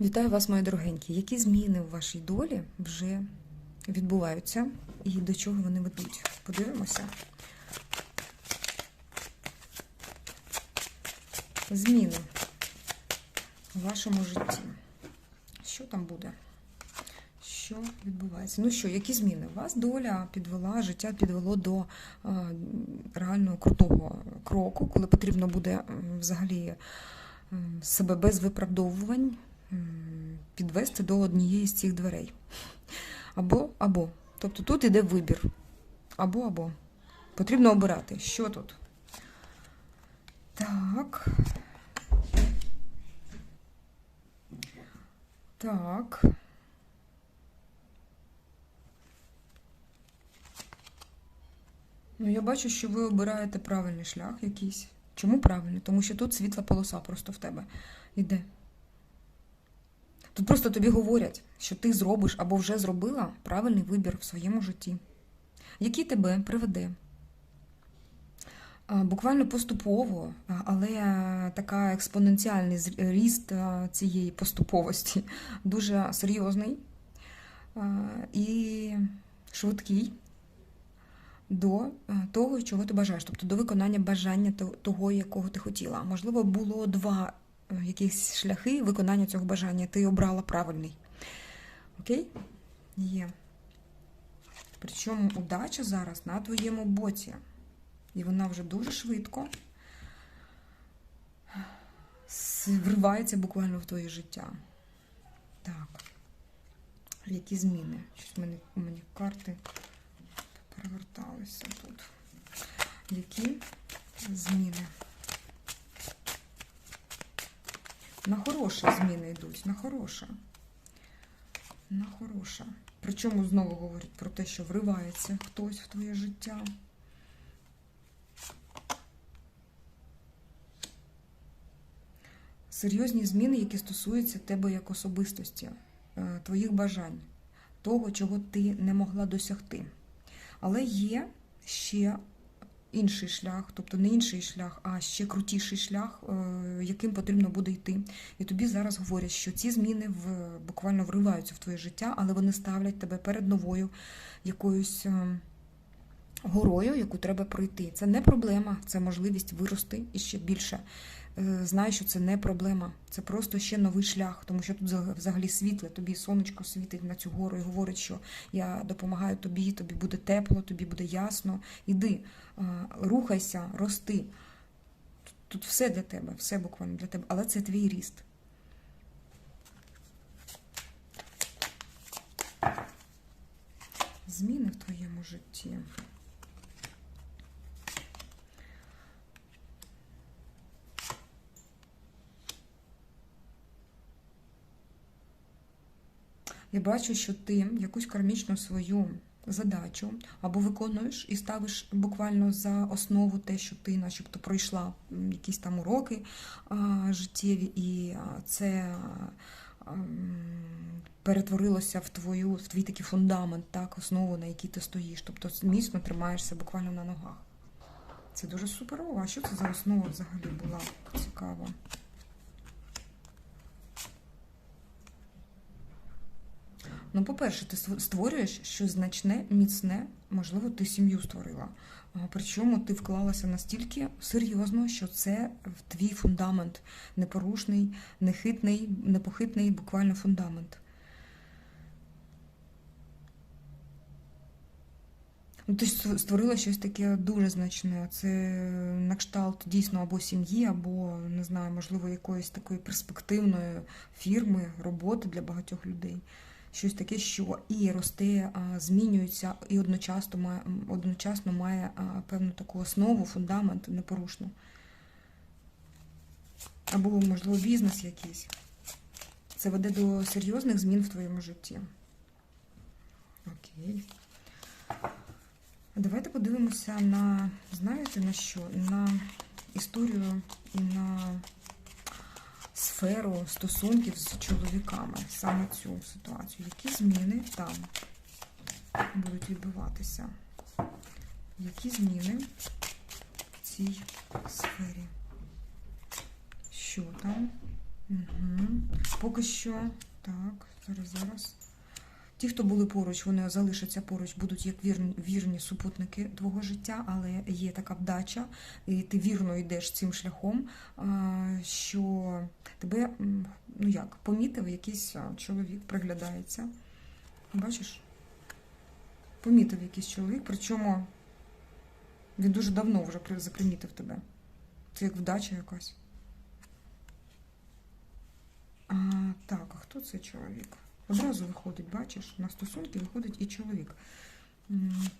Вітаю вас, мої дорогенькі. Які зміни у вашій долі вже відбуваються і до чого вони ведуть? Подивимося. Зміни у вашому житті. Що там буде? Що відбувається? Ну що, які зміни? Вас доля підвела, життя підвело до е, реального крутого кроку, коли потрібно буде м, взагалі м, себе без виправдовувань підвести до однієї з цих дверей. Або, або. Тобто тут іде вибір. Або, або. Потрібно обирати. Що тут? Так. Так. Ну, я бачу, що ви обираєте правильний шлях якийсь. Чому правильний? Тому що тут світла полоса просто в тебе йде. Тут просто тобі говорять, що ти зробиш або вже зробила правильний вибір в своєму житті, який тебе приведе. Буквально поступово, але така експоненціальний ріст цієї поступовості дуже серйозний і швидкий до того, чого ти бажаєш, тобто до виконання бажання того, якого ти хотіла. Можливо, було два якісь шляхи виконання цього бажання. Ти обрала правильний. Окей? Є. Причому удача зараз на твоєму боці. І вона вже дуже швидко вривається буквально в твоє життя. Так. Які зміни? Щось в мене, у мене карти переверталися тут. Які зміни? На хороші зміни йдуть, на хороше. На хороше. Причому знову говорять про те, що вривається хтось в твоє життя. Серйозні зміни, які стосуються тебе як особистості, е, твоїх бажань, того, чого ти не могла досягти. Але є ще інший шлях, тобто не інший шлях, а ще крутіший шлях, е, яким потрібно буде йти. І тобі зараз говорять, що ці зміни в, буквально вриваються в твоє життя, але вони ставлять тебе перед новою якоюсь е, горою, яку треба пройти. Це не проблема, це можливість вирости і ще більше. Е, Знай, що це не проблема, це просто ще новий шлях, тому що тут взагалі світле, тобі сонечко світить на цю гору і говорить, що я допомагаю тобі, тобі буде тепло, тобі буде ясно. Іди, е, рухайся, рости. Тут- Тут все для тебе, все буквально для тебе, але це твій ріст. Зміни в твоєму житті. Я бачу, що ти якусь кармічну свою задачу або виконуєш і ставиш буквально за основу те, що ти, начебто, пройшла якісь там уроки а, життєві, і це а, перетворилося в твою в твій такий фундамент, так, основу, на якій ти стоїш. Тобто міцно тримаєшся буквально на ногах. Це дуже суперово. А що це за основа взагалі була? Цікаво. Ну, по-перше, ти створюєш щось значне, міцне, можливо, ти сім'ю створила. Причому ти вклалася настільки серйозно, що це твій фундамент непорушний, нехитний, непохитний, буквально фундамент. Ну, ти створила щось таке дуже значне. Це на кшталт дійсно або сім'ї, або не знаю, можливо, якоїсь такої перспективної фірми, роботи для багатьох людей. Щось таке, що і росте, змінюється, і одночасно має, одночасно має певну таку основу, фундамент непорушну. Або, можливо, бізнес якийсь. Це веде до серйозних змін в твоєму житті. Окей. Давайте подивимося на, знаєте, на що? На історію на сферу стосунків з чоловіками, саме цю ситуацію. Які зміни там будуть відбуватися? Які зміни в цій сфері? Що там? Угу. Поки що. Так, зараз, зараз. Ті, хто були поруч, вони залишаться поруч, будуть як вірні, вірні супутники твого життя, але є така вдача, і ти вірно йдеш цим шляхом, що тебе, ну як, помітив якийсь чоловік, приглядається. Бачиш? Помітив якийсь чоловік, причому він дуже давно вже запримітив тебе. Це як вдача якась. А, так, а хто цей чоловік? Одразу виходить, бачиш, на стосунки виходить і чоловік.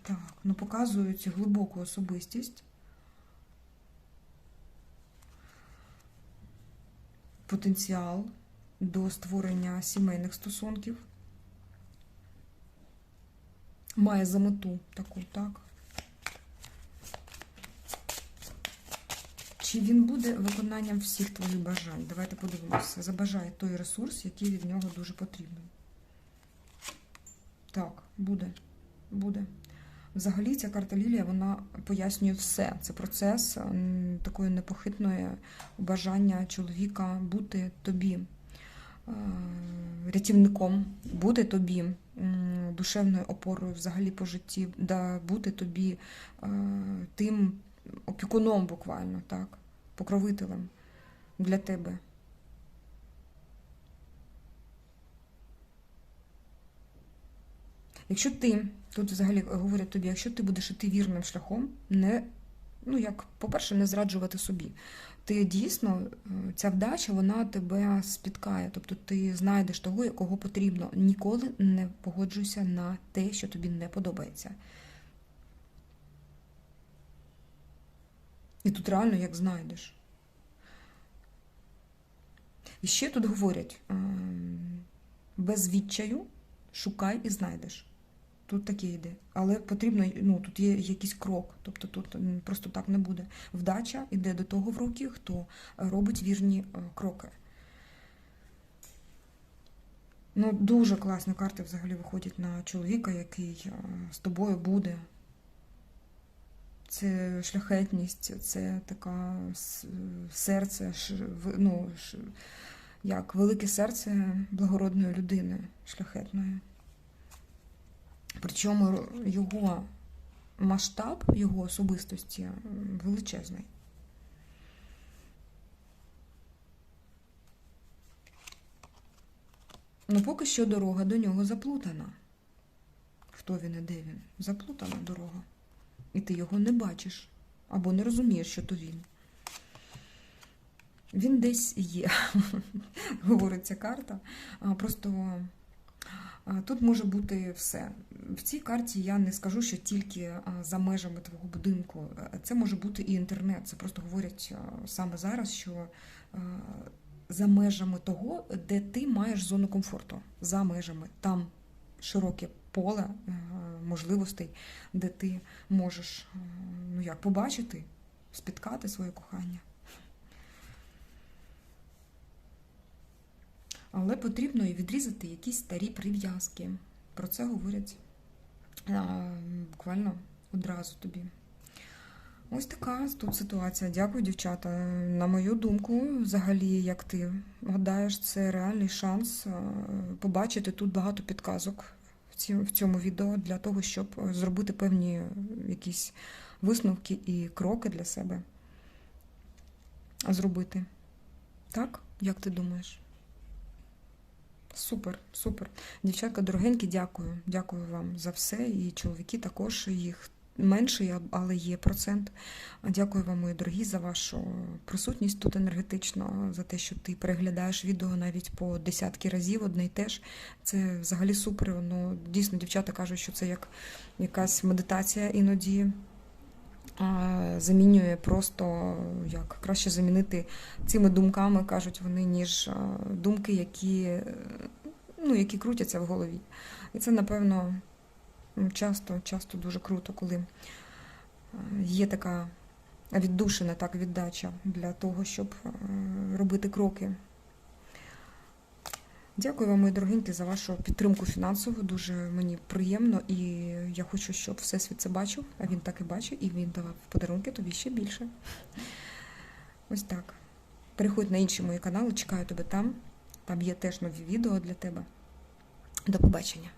Так, ну показують глибоку особистість. Потенціал до створення сімейних стосунків. Має за мету таку, так. Чи він буде виконанням всіх твоїх бажань? Давайте подивимося. Забажає той ресурс, який від нього дуже потрібний. Так, буде. Буде. Взагалі, ця карта Лілія вона пояснює все. Це процес такої непохитної бажання чоловіка бути тобі е, рятівником, бути тобі душевною опорою взагалі по житті, да, бути тобі е, тим опікуном буквально, так, покровителем для тебе. Якщо ти, тут взагалі говорять тобі, якщо ти будеш іти вірним шляхом, не, ну як, по-перше, не зраджувати собі. Ти дійсно, е, ця вдача, вона тебе спіткає. Тобто ти знайдеш того, кого потрібно. Ніколи не погоджуйся на те, що тобі не подобається. І тут реально як знайдеш. І ще тут говорять: ем, без відчаю шукай і знайдеш. Тут таке йде. Але потрібно, ну, тут є якийсь крок, тобто тут просто так не буде. Вдача йде до того в руки, хто робить вірні е, кроки. Ну, дуже класні карти взагалі виходять на чоловіка, який е, з тобою буде. Це шляхетність, це така серце, ну, як велике серце благородної людини, шляхетної. Причому його масштаб, його особистості величезний. Ну, поки що дорога до нього заплутана. Хто він і де він? Заплутана дорога. І ти його не бачиш або не розумієш, що то він. Він десь є, говорить ця карта. Просто тут може бути все. В цій карті я не скажу, що тільки за межами твого будинку. Е, Це може бути і інтернет. Це просто говорять саме зараз, що за межами того, де ти маєш зону комфорту. За межами. Там широке поле е, можливостей, де ти можеш е, ну як, побачити, спіткати своє кохання. Але потрібно і відрізати якісь старі прив'язки. Про це говорять а, буквально одразу тобі. Ось така тут ситуація. Дякую, дівчата. На мою думку, взагалі, як ти гадаєш, це реальний шанс побачити тут багато підказок в цьому відео для того, щоб зробити певні якісь висновки і кроки для себе. Зробити. Так? Як ти думаєш? Супер, супер. Дівчатка, дорогенькі, дякую. Дякую вам за все. І чоловіки також їх менший, але є процент. Дякую вам, мої дорогі, за вашу присутність тут енергетично, за те, що ти переглядаєш відео навіть по десятки разів одне й те. Це взагалі супер. Ну, дійсно, дівчата кажуть, що це як якась медитація іноді. Замінює просто як краще замінити цими думками, кажуть вони, ніж думки, які, ну, які крутяться в голові. І це, напевно, часто, часто дуже круто, коли є така віддушина, так, віддача для того, щоб робити кроки. Дякую вам, мої дорогенькі, за вашу підтримку фінансову. Дуже мені приємно, і я хочу, щоб Всесвіт це бачив, а він так і бачив, і він давав подарунки тобі ще більше. Ось так. Переходь на інші мої канали, чекаю тебе там. Там є теж нові відео для тебе. До побачення.